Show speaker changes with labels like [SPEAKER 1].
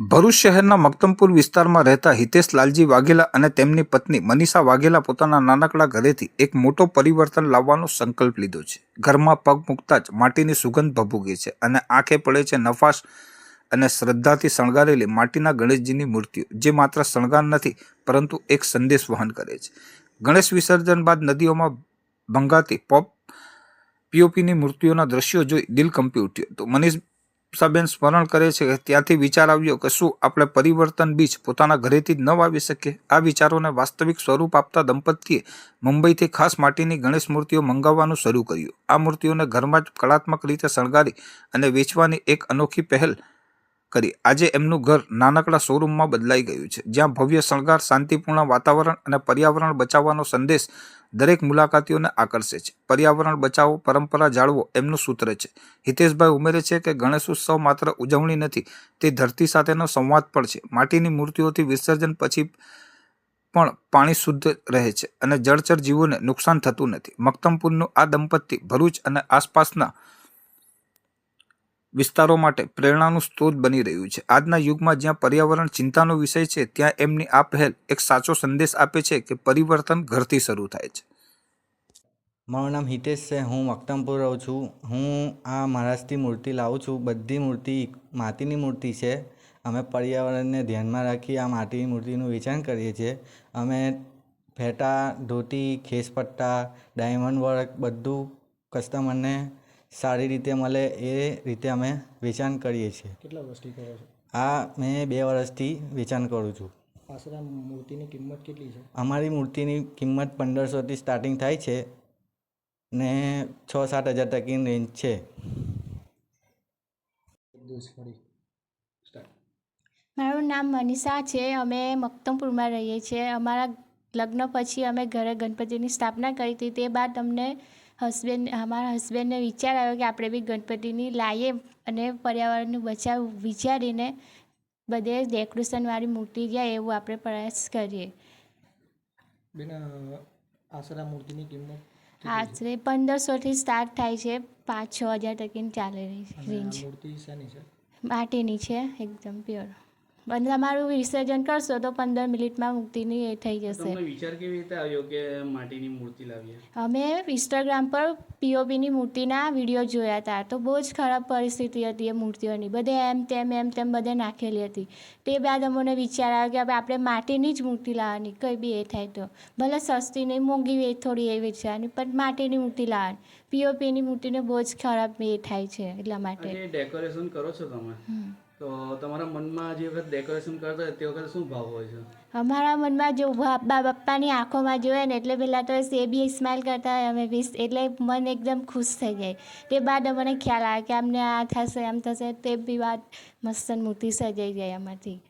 [SPEAKER 1] ભરૂચ શહેરના મક્તમપુર વિસ્તારમાં રહેતા હિતેશ લાલજી વાઘેલા અને તેમની પત્ની મનીષા વાઘેલા પોતાના નાનકડા ઘરેથી એક મોટો પરિવર્તન લાવવાનો સંકલ્પ લીધો છે. ઘરમાં પગ મૂકતા જ માટીની સુગંધ ભભૂગે છે અને આંખે પડે છે નફાશ અને શ્રદ્ધાથી શણગારેલી માટીના ગણેશજીની મૂર્તિઓ, જે માત્ર શણગાર નથી, પરંતુ એક સંદેશ વહન કરે છે. ગણેશ વિસર્જન બાદ નદીઓમાં ભંગાતી પોપ પીઓપીની મૂર્તિઓના દ્રશ્યો જોઈ દિલ કંપી ઉઠ્યું. તો મનીષાબેન સ્મરણ કરે છે કે ત્યાંથી વિચાર આવ્યો કે શું આપણે પરિવર્તન બીજ પોતાના ઘરેથી જ ન વાવી શકીએ? આ વિચારોને વાસ્તવિક સ્વરૂપ આપતા દંપતીએ મુંબઈથી ખાસ માટીની ગણેશ મૂર્તિઓ મંગાવવાનું શરૂ કર્યું. આ મૂર્તિઓને ઘરમાં જ કળાત્મક રીતે શણગારી અને વેચવાની એક અનોખી પહેલ કરી. આજે એમનું ઘર નાનકડા શોરૂમમાં બદલાઈ ગયું છે. જ્યાં ભવ્ય શણગાર, શાંતિપૂર્ણ વાતાવરણ અને પર્યાવરણ બચાવવાનો સંદેશ દરેક મુલાકાતીઓને આકર્ષે છે. પર્યાવરણ બચાવો, પરંપરા જાળવો એમનું સૂત્ર છે. હિતેશભાઈ ઉમેરે છે કે ગણેશ ઉત્સવ માત્ર ઉજવણી નથી, તે ધરતી સાથેનો સંવાદ પણ છે. માટીની મૂર્તિઓથી વિસર્જન પછી પણ પાણી શુદ્ધ રહે છે અને જળચર જીવોને નુકસાન થતું નથી. મક્તમપુરનું આ દંપતી ભરૂચ અને આસપાસના વિસ્તારો માટે પ્રેરણાનું સ્ત્રોત બની રહ્યું છે. આજના યુગમાં જ્યાં પર્યાવરણ ચિંતાનો વિષય છે, ત્યાં એમની આ પહેલ એક સાચો સંદેશ આપે છે કે પરિવર્તન ઘરથી શરૂ થાય છે.
[SPEAKER 2] મારું નામ હિતેશ છે, હું મક્તમપુર રહું છું. હું આ મહારાષ્ટ્રથી મૂર્તિ લાવું છું. બધી મૂર્તિ માટીની મૂર્તિ છે. અમે પર્યાવરણને ધ્યાનમાં રાખી આ માટીની મૂર્તિનું વેચાણ કરીએ છીએ. અમે ફેટા ધોતી, ખેસપટ્ટા, ડાયમંડ વર્ક બધું કસ્ટમરને સારી રીતે મળે એ રીતે અમે વેચાણ કરીએ છીએ.
[SPEAKER 3] કેટલા વર્ષથી કરો છો?
[SPEAKER 2] આ મેં બે વર્ષથી વેચાણ કરું છું.
[SPEAKER 3] આશરે મૂર્તિની કિંમત કેટલી છે?
[SPEAKER 2] અમારી મૂર્તિની કિંમત પંદરસોથી સ્ટાર્ટિંગ થાય છે ને છ સાત હજાર ટકીની રેન્જ છે.
[SPEAKER 4] મારું નામ મનીષા છે. અમે મક્તમપુરમાં રહીએ છીએ. અમારા લગ્ન પછી અમે ઘરે ગણપતિની સ્થાપના કરી હતી. તે બાદ અમને હસબેન્ડ અમારા હસબેન્ડને વિચાર આવ્યો કે આપણે બી ગણપતિની લાવીએ અને પર્યાવરણનું બચાવ વિચારીને બધે ડેકોરેશનવાળી મૂર્તિ જાય એવું આપણે પ્રયાસ કરીએ.
[SPEAKER 3] બેન મૂર્તિની કિંમત
[SPEAKER 4] આશરે પંદરસોથી સ્ટાર્ટ થાય છે પાંચ છ હજાર ટકીની ચાલે રહી રેન્જ.
[SPEAKER 3] મૂર્તિ શેની છે?
[SPEAKER 4] માટીની છે એકદમ પ્યોર. તમારું વિસર્જન કરશો તો પંદર મિનિટમાં મૂર્તિની એ થઈ જશે.
[SPEAKER 5] વિચાર કેવી રીતે આવ્યો કે માટીની મૂર્તિ લાવીએ?
[SPEAKER 4] અમે ઇન્સ્ટાગ્રામ પર પીઓપીની મૂર્તિના વીડિયો જોયા હતા. તો બહુ જ ખરાબ પરિસ્થિતિ હતી એ મૂર્તિઓની. બધે એમ તેમ એમ તેમ બધે નાખેલી હતી. તે બાદ અમને વિચાર આવ્યો કે હવે આપણે માટીની જ મૂર્તિ લાવવાની. કંઈ બી એ થાય તો. ભલે સસ્તી નહીં મોંઘી એ થોડી એ વેચવાની પણ માટીની મૂર્તિ લાવવાની. પીઓપીની મૂર્તિને બહુ જ ખરાબ એ થાય છે એટલા માટે.
[SPEAKER 5] ડેકોરેશન કરો છો તમે? તમારા મનમાં જે વખત ડેકોરેશન કરતા હોય તે વખતે શું ભાવ હોય છે?
[SPEAKER 4] અમારા મનમાં જો બાપા બાપાની આંખોમાં જોઈએ ને એટલે પહેલાં તો એ બી સ્માઇલ કરતા હોય અમે બી એટલે મન એકદમ ખુશ થઈ જાય. તે બાદ અમને ખ્યાલ આવે કે અમને આ થશે, આમ થશે, તે બી વાત મસ્ત મૂર્તિ સજાઈ જાય અમારથી.